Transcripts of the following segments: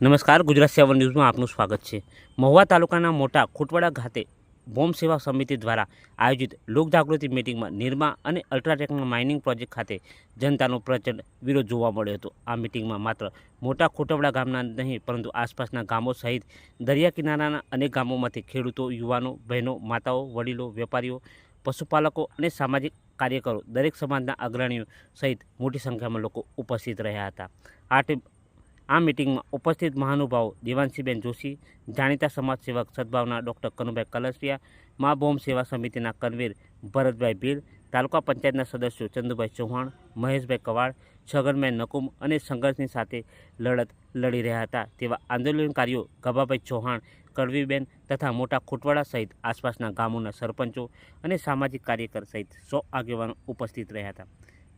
નમસ્કાર, ગુજરાત સેવન ન્યૂઝમાં આપનું સ્વાગત છે. મહુવા તાલુકાના મોટા ખોટવાડા ખાતે બોમ્બ સેવા સમિતિ દ્વારા આયોજિત લોકજાગૃતિ મિટિંગમાં નિરમા અને અલ્ટ્રાટેકના માઇનિંગ પ્રોજેક્ટ ખાતે જનતાનો પ્રચંડ વિરોધ જોવા મળ્યો હતો. આ મિટિંગમાં માત્ર મોટા ખોટવડા ગામના નહીં, પરંતુ આસપાસના ગામો સહિત દરિયા કિનારાના અનેક ગામોમાંથી ખેડૂતો, યુવાનો, બહેનો, માતાઓ, વડીલો, વેપારીઓ, પશુપાલકો અને સામાજિક કાર્યકરો દરેક સમાજના અગ્રણીઓ સહિત મોટી સંખ્યામાં લોકો ઉપસ્થિત રહ્યા હતા. આ આ મિટિંગમાં ઉપસ્થિત મહાનુભાવો દેવાંશીબેન જોશી, જાણીતા સમાજસેવક સદભાવના ડૉક્ટર કનુભાઈ કલસિયા મા બોમ્બ સેવા સમિતિના કન્વીર ભરતભાઈ ભીલ, તાલુકા પંચાયતના સદસ્યો ચંદુભાઈ ચૌહાણ, મહેશભાઈ કવાડ, છગનભાઈ નકુમ અને સંઘર્ષની સાથે લડત લડી રહ્યા હતા તેવા આંદોલનકારીઓ ગભાભાઈ ચૌહાણ, કડવીબેન તથા મોટા ખોટવાડા સહિત આસપાસના ગામોના સરપંચો અને સામાજિક કાર્યકર સહિત સો આગેવાનો ઉપસ્થિત રહ્યા હતા.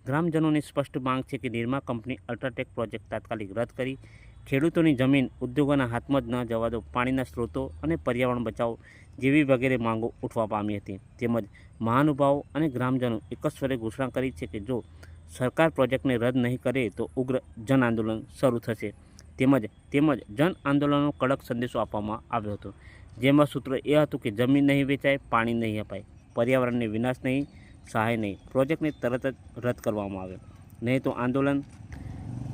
ગ્રામજનોની સ્પષ્ટ માંગ છે કે નિર્મા કંપની અલ્ટ્રાટેક પ્રોજેક્ટ તાત્કાલિક રદ કરી, ખેડૂતોની જમીન ઉદ્યોગોના હાથમાં જ ન જવા દો, પાણીના સ્ત્રોતો અને પર્યાવરણ બચાવો જેવી વગેરે માંગો ઉઠવા પામી હતી. તેમજ મહાનુભાવો અને ગ્રામજનો એક જ સ્વરે ઘોષણા કરી છે કે જો સરકાર પ્રોજેક્ટને રદ નહીં કરે તો ઉગ્ર જન આંદોલન શરૂ થશે. તેમજ તેમજ જન આંદોલનનો કડક સંદેશો આપવામાં આવ્યો હતો. જેમાં સૂત્ર એ હતું કે જમીન નહીં વેચાય, પાણી નહીં અપાય, પર્યાવરણને વિનાશ નહીં સહાય નહીં. પ્રોજેક્ટને તરત જ રદ કરવામાં આવે. નહીં તો આંદોલન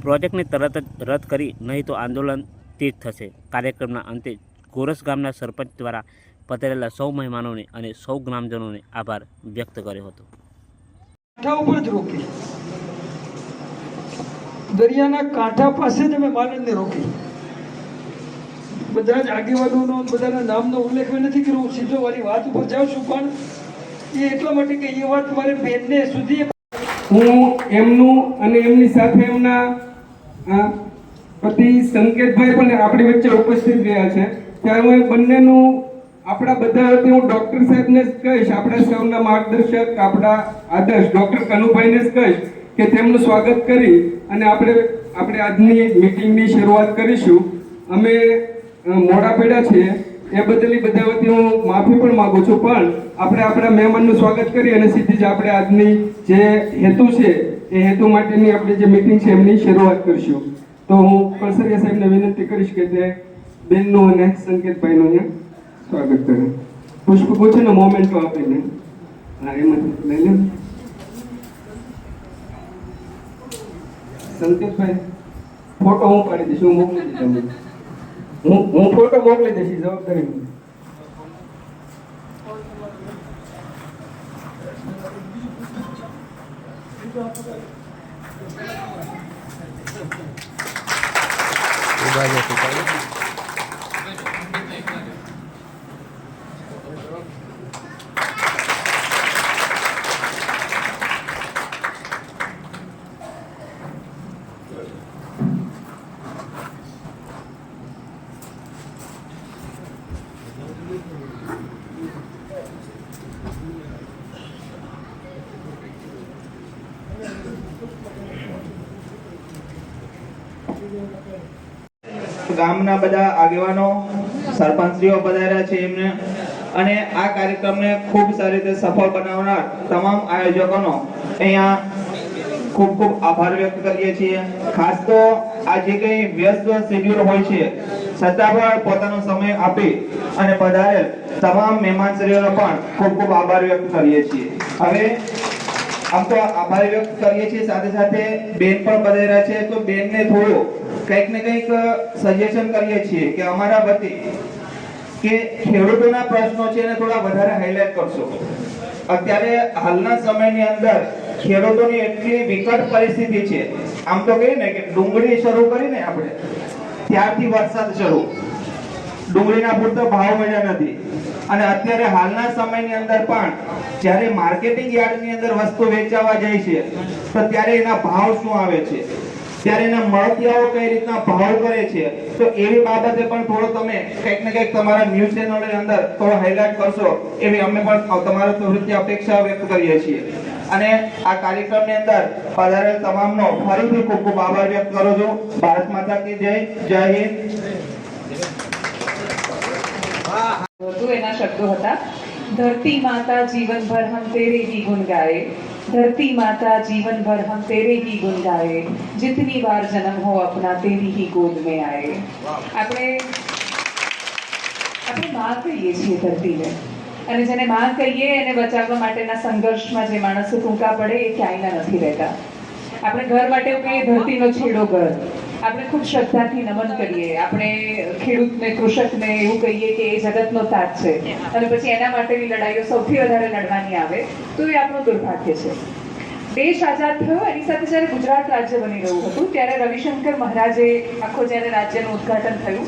પ્રોજેક્ટને તરત જ રદ કરી, નહીં તો આંદોલન તેજ થશે. કાર્યક્રમના અંતે ગોરસ ગામના સરપંચ દ્વારા પધારેલા સૌ મહેમાનોને અને સૌ ગ્રામજનોને આભાર વ્યક્ત કર્યો હતો. દરિયાના કાંઠા પાસે જ અમે માલણને રોકી. બધા જ આગેવાનોનો બધાના નામનો ઉલ્લેખ નથી કર્યો. સીધો મારી વાત ઉપર જાઉં છું પણ એ એટલા માટે કે એ વાત મારે બેનને સુધી હું એમનું અને એમની સાથે એમના પતિ સંકેતભાઈ પણ આપણી વચ્ચે ઉપસ્થિત રહ્યા છે. ત્યારે હું બંનેનું આપણા બધા વતી હું ડૉક્ટર સાહેબને જ કહીશ, આપણા સૌના માર્ગદર્શક, આપણા આદર્શ ડૉક્ટર કનુભાઈને જ કહીશ કે તેમનું સ્વાગત કરી અને આપણે આપણે આજની મિટિંગની શરૂઆત કરીશું. અમે મોડા પડ્યા છીએ. એ બદલની બધા વતી હું માફી પણ માગું છું, પણ આપણે આપણા મહેમાનનું સ્વાગત કરી અને સીધી જ આપણે આજની જે હેતુ છે, એ હેતુ માટેની આપણી જે મિટિંગ છે, એમની શરૂઆત કરીશું. તો હું કળસરિયા સાહેબને વિનંતી કરીશ કે તે બેનનું અને સંકેતભાઈનું અહીંયા સ્વાગત કરે. પુષ્પગુચ્છનો મોમેન્ટો આપીને. હા એમાંથી લઈ લે. સંકેતભાઈ ફોટો હું પાડી દઈશ, હું મોકલી દઈશ તમને. હું હું ફોટો મોકલી દઈશ જવાબદારી જવાબદારી નહીં. ગામના બધા આગેવાનો, સરપંચશ્રીઓ પધાર્યા છે એમને. અને આ કાર્યક્રમને ખૂબ સારી રીતે સફળ બનાવનાર તમામ આયોજકોનો અહીંયા ખૂબ ખૂબ આભાર વ્યક્ત કરીએ છીએ. ખાસ તો આ જે કંઈ વ્યસ્ત શેડ્યુલ હોય છે, છતાં પણ પોતાનો સમય આપી અને પધારેલ તમામ મહેમાનશ્રીઓનો પણ ખૂબ ખૂબ આભાર વ્યક્ત કરીએ છીએ. હવે આમ તો આભાર વ્યક્ત કરીએ છીએ, સાથે સાથે બેન પણ પધાર્યા છે. તો બેનને થોડું કંઈક ને કંઈક સજેશન કરીએ છીએ કે અમારા વતી કે ખેડૂતોના પ્રશ્નો છે એને થોડા વધારે હાઇલાઇટ કરશો. અત્યારે હાલના સમયની અંદર ખેડૂતોની એટલી વિકટ પરિસ્થિતિ છે. આમ તો કહીએ ને કે ડુંગળી શરૂ કરીને આપણે, ત્યારથી વરસાદ શરૂ. ડુંગળીના પૂરતો ભાવ મળ્યા નથી. અને અત્યારે હાલના સમયની અંદર પણ જ્યારે માર્કેટિંગ યાર્ડની અંદર વસ્તુ વેચાવા જાય છે, તો ત્યારે એના ભાવ શું આવે છે? ત્યારે એના મળતિયાઓ કઈ રીતના ભાવ કરે છે? તો એવી બાબતે પણ થોડો તમે કંઈક ને કંઈક તમારા ન્યૂઝ ચેનલની અંદર થોડો હાઇલાઇટ કરશો, એવી અમે પણ તમારા પ્રવૃત્તિ અપેક્ષા વ્યક્ત કરીએ છીએ. અને આ કાર્યક્રમની અંદર પધારેલ તમામનો ફરીથી ખૂબ ખૂબ આભાર વ્યક્ત કરું છું. ભારત માતા કી જય જય હિન્દ. હતું એના શબ્દો હતા. ધરતી માતા જીવનભર હમ તેરે હી ગુણ ગાએ. ધરતી માતા જીવનભર હમ તેરે હી ગુણ ગાએ. જીતની વાર જન્મ હો અપના તેરી હી ગોદ મેં આએ. આપણે આપણે માં કહીએ છીએ ધરતીને. અને જેને માં કહીએ એને બચાવવા માટેના સંઘર્ષમાં જે માણસો ટૂંકા પડે એ ક્યાંયના નથી રહેતા. આપણે ઘર માટે એવું કહીએ ધરતીનો છેડો ઘર. આપણે ખૂબ શ્રદ્ધાથી નમન કરીએ. આપણે ખેડૂતને, કૃષકને એવું કહીએ કે એ જગતનો તાજ છે. અને પછી એના માટેની લડાઈઓ સૌથી વધારે લડવાની આવે, તો એ આપણું દુર્ભાગ્ય છે. દેશ આઝાદ થયો, એની સાથે જ્યારે ગુજરાત રાજ્ય બની રહ્યું હતું, ત્યારે રવિશંકર મહારાજે આખો જ્યારે રાજ્યનું ઉદ્ઘાટન થયું